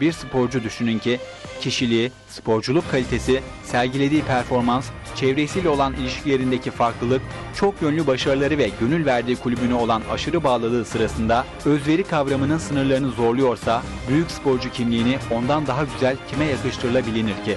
Bir sporcu düşünün ki kişiliği, sporculuk kalitesi, sergilediği performans, çevresiyle olan ilişkilerindeki farklılık, çok yönlü başarıları ve gönül verdiği kulübüne olan aşırı bağlılığı sırasında özveri kavramının sınırlarını zorluyorsa büyük sporcu kimliğini ondan daha güzel kime yakıştırılabilir ki?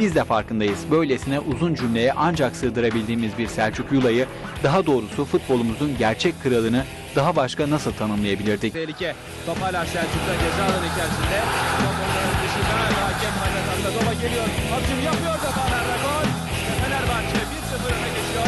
Biz de farkındayız. Böylesine uzun cümleye ancak sığdırabildiğimiz bir Selçuk Yula'yı, daha doğrusu futbolumuzun gerçek kralını daha başka nasıl tanımlayabilirdik? Tehlike. Top hala Selçuk'ta ceza alanı içerisinde. Top onların dışında hakem Mehmet Asla topa geliyor. Atım yapıyor defalarla gol. Fenerbahçe 1-0 öne geçiyor.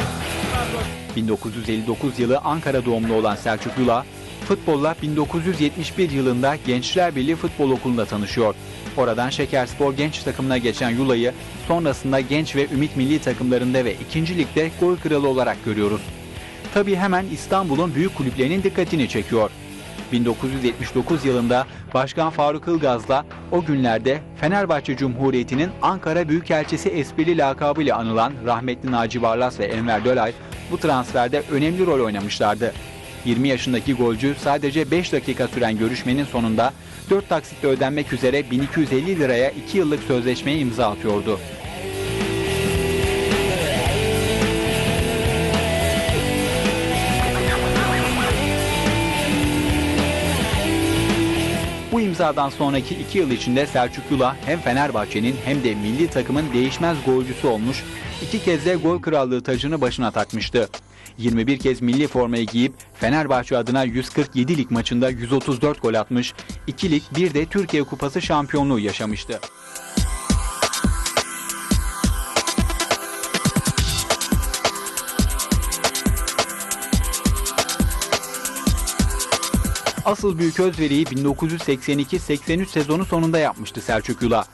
Trabzon 1959 yılı Ankara doğumlu olan Selçuk Yula, futbolla 1971 yılında Gençler Birliği Futbol Okulu'nda tanışıyor. Oradan Şekerspor genç takımına geçen Yula'yı sonrasında genç ve ümit milli takımlarında ve 2. ligde gol kralı olarak görüyoruz. Tabii hemen İstanbul'un büyük kulüplerinin dikkatini çekiyor. 1979 yılında Başkan Faruk Ilgaz'la o günlerde Fenerbahçe Cumhuriyeti'nin Ankara Büyükelçisi esprili lakabıyla anılan rahmetli Naci Varlas ve Enver Dölay bu transferde önemli rol oynamışlardı. 20 yaşındaki golcü sadece 5 dakika süren görüşmenin sonunda 4 taksitle ödenmek üzere 1250 liraya 2 yıllık sözleşmeye imza atıyordu. Bu imzadan sonraki iki yıl içinde Selçuk Yula hem Fenerbahçe'nin hem de milli takımın değişmez golcüsü olmuş, iki kez de gol krallığı tacını başına takmıştı. 21 kez milli formayı giyip Fenerbahçe adına 147 lig maçında 134 gol atmış, 2 lig bir de Türkiye Kupası şampiyonluğu yaşamıştı. Asıl büyük özveriyi 1982-83 sezonu sonunda yapmıştı Selçuk Yula.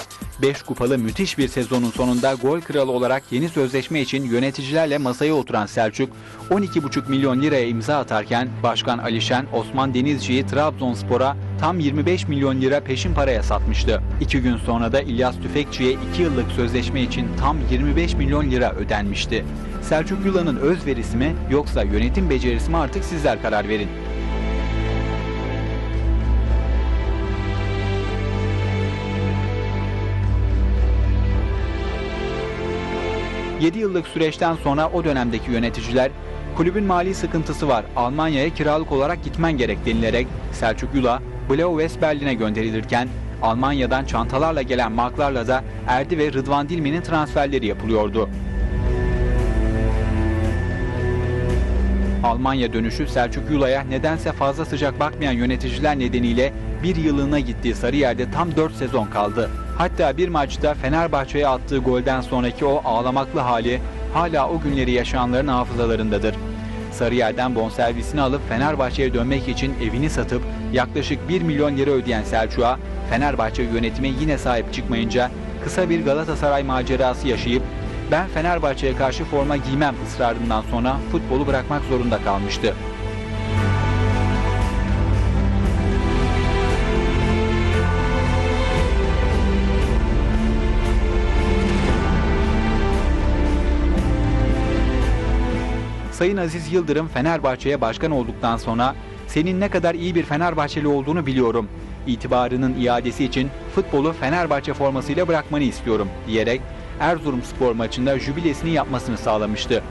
5 kupalı müthiş bir sezonun sonunda gol kralı olarak yeni sözleşme için yöneticilerle masaya oturan Selçuk, 12,5 milyon liraya imza atarken Başkan Alişen Osman Denizci'yi Trabzonspor'a tam 25 milyon lira peşin paraya satmıştı. İki gün sonra da İlyas Tüfekçi'ye 2 yıllık sözleşme için tam 25 milyon lira ödenmişti. Selçuk Yula'nın özverisi mi yoksa yönetim becerisi mi artık sizler karar verin. Yedi yıllık süreçten sonra o dönemdeki yöneticiler kulübün mali sıkıntısı var Almanya'ya kiralık olarak gitmen gerek denilerek Selçuk Yula Blau West Berlin'e gönderilirken Almanya'dan çantalarla gelen marklarla da Erdi ve Rıdvan Dilmen'in transferleri yapılıyordu. Almanya dönüşü Selçuk Yula'ya nedense fazla sıcak bakmayan yöneticiler nedeniyle bir yılına gittiği Sarıyer'de tam 4 sezon kaldı. Hatta bir maçta Fenerbahçe'ye attığı golden sonraki o ağlamaklı hali hala o günleri yaşayanların hafızalarındadır. Sarıyer'den bonservisini alıp Fenerbahçe'ye dönmek için evini satıp yaklaşık 1 milyon lira ödeyen Selçuk'a Fenerbahçe yönetimi yine sahip çıkmayınca kısa bir Galatasaray macerası yaşayıp ben Fenerbahçe'ye karşı forma giymem ısrarından sonra futbolu bırakmak zorunda kalmıştı. Sayın Aziz Yıldırım Fenerbahçe'ye başkan olduktan sonra senin ne kadar iyi bir Fenerbahçeli olduğunu biliyorum. İtibarının iadesi için futbolu Fenerbahçe formasıyla bırakmanı istiyorum diyerek Erzurumspor maçında jübilesini yapmasını sağlamıştı.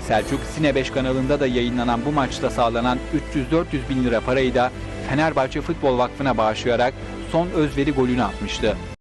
Selçuk Sine 5 kanalında da yayınlanan bu maçta sağlanan 300-400 bin lira parayı da Fenerbahçe Futbol Vakfı'na bağışlayarak son özveri golünü atmıştı.